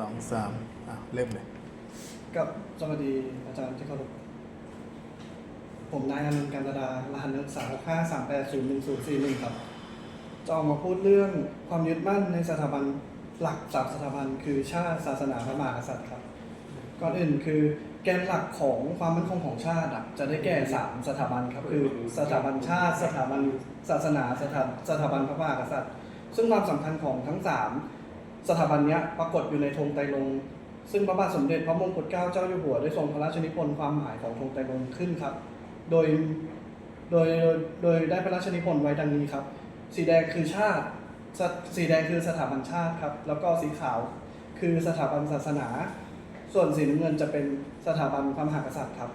สองสามอะเริ่มเลยกับสวัสดีอาจารย์ที่เคารพผมนายอนันต์กันตดารหัสนักศึกษา5 3 8 0 1 0 4 1ครับ จะออกมาพูดเรื่องความยึดมั่นในสถาบันหลักสามสถาบันคือชาติศาสนาพระมหากษัตริย์ครับ ก่อนอื่นคือแกนหลักของความมั่นคงของชาติอะจะได้แก่สามสถาบันครับคือสถาบันชาติ สถาบันศาสนาสถาสถาบันพระมหากษัตริย์ ซึ่งความสำคัญของทั้งสาม สถาบันนี้ปรากฏอยู่ในธงไตรรงค์ซึ่งพระบาทสมเด็จพระมงกุฎเกล้าเจ้าอยู่หัวได้ทรงพระราชนิพนธ์ความหมายของธงไตรรงค์ขึ้นครับ โดยโดยโดยได้พระราชนิพนธ์ไว้ดังนี้ครับ สีแดงคือชาติ สีแดงคือสถาบันชาติครับ แล้วก็สีขาวคือสถาบันศาสนา ส่วนสีน้ำเงินจะเป็นสถาบันพระมหากษัตริย์ครับ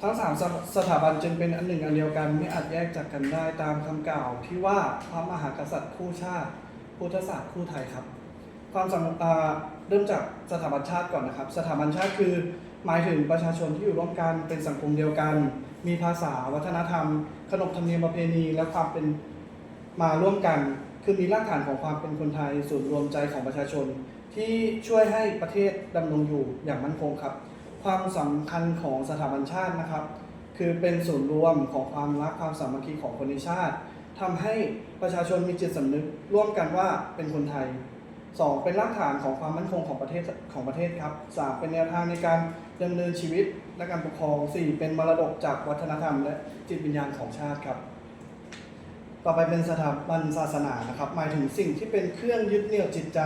ทั้งสามสถาบันจึงเป็นอันหนึ่งอันเดียวกันไม่อาจแยกจากกันได้ตามคำกล่าวที่ว่าพระมหากษัตริย์คู่ชาติ พุทธศาสตร์คู่ไทยครับ ความสำเริ่มจากสถาบันชาติก่อนนะครับ สถาบันชาติคือ หมายถึงประชาชนที่อยู่ร่วมกันเป็นสังคมเดียวกัน มีภาษาวัฒนธรรม ขนบธรรมเนียมประเพณี และความเป็นมาร่วมกัน คือมีรากฐานของความเป็นคนไทยศูนย์รวมใจของประชาชน ที่ช่วยให้ประเทศดำรงอยู่อย่างมั่นคงครับ ความสำคัญของสถาบันชาตินะครับ คือเป็นศูนย์รวมของความรักความสามัคคีของคนในชาติ ทำให้ประชาชนมีจิตสำนึกร่วมกันว่าเป็นคนไทย 2. เป็นรากฐานของความมั่นคงของประเทศของประเทศครับ 3. เป็นแนวทางในการดำเนินชีวิตและการปกครอง 4. เป็นมรดกจากวัฒนธรรม และจิตวิญญาณของชาติครับ ต่อไปเป็นสถาบันศาสนานะครับ หมายถึงสิ่งที่เป็นเครื่องยึดเหนี่ยวจิตใจ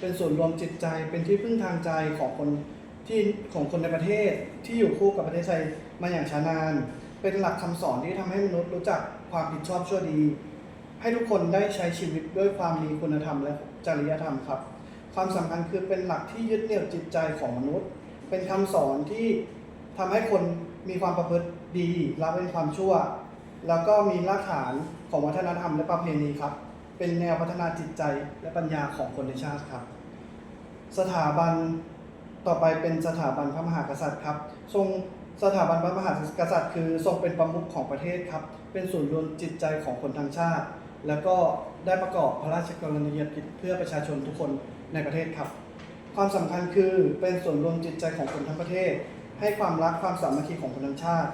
เป็นส่วนรวมจิตใจ เป็นที่พึ่งทางใจของคนที่ของคนในประเทศที่อยู่คู่กับประเทศไทยมาอย่างช้านาน เป็นหลักคำสอนที่ทำให้มนุษย์รู้จักความผิดชอบชั่วดี ให้ทุกคนได้ใช้ชีวิตด้วยความมีคุณธรรมและจริยธรรมครับ ความสำคัญคือเป็นหลักที่ยึดเหนี่ยวจิตใจของมนุษย์ เป็นคำสอนที่ทำให้คนมีความประพฤติดีละเว้นความชั่ว แล้วก็มีรากฐานของวัฒนธรรมและประเพณีครับ เป็นแนวพัฒนาจิตใจและปัญญาของคนในชาติครับ สถาบันต่อไปเป็นสถาบันพระมหากษัตริย์ครับ ทรง สถาบันพระมหากษัตริย์คือทรงเป็นประมุขของประเทศครับ เป็นศูนย์รวมจิตใจของคนทั้งชาติ แล้วก็ได้ประกอบพระราชกรณียกิจเพื่อประชาชนทุกคนในประเทศครับ ความสำคัญคือเป็นส่วนรวมจิตใจของคนทั้งประเทศ ให้ความรักความสามัคคีของคนทั้งชาติ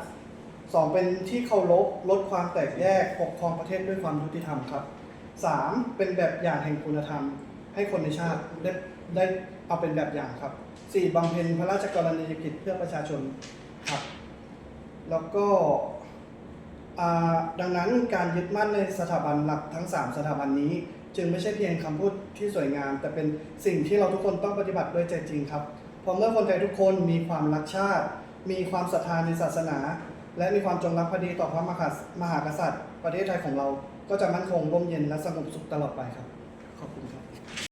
สองเป็นที่เคารพลดความแตกแยกปกครองประเทศด้วยความยุติธรรมครับสามเป็นแบบอย่างแห่งคุณธรรม ให้คนในชาติได้ได้เอาเป็นแบบอย่างครับสี่บำเพ็ญพระราชกรณียกิจเพื่อประชาชน ครับ แล้วก็อ่าดังนั้นการยึดมั่นในสถาบันหลักทั้ง 3 สถาบันนี้ จึงไม่ใช่เพียงคำพูดที่สวยงาม แต่เป็นสิ่งที่เราทุกคนต้องปฏิบัติด้วยใจจริงครับเพราะเมื่อคนไทยทุกคนมีความรักชาติ มีความศรัทธาในศาสนา และมีความจงรักภักดีต่อพระมหามหากษัตริย์ ประเทศไทยของเราก็จะมั่นคงร่มเย็นและสงบสุขตลอดไปครับ ขอบคุณครับ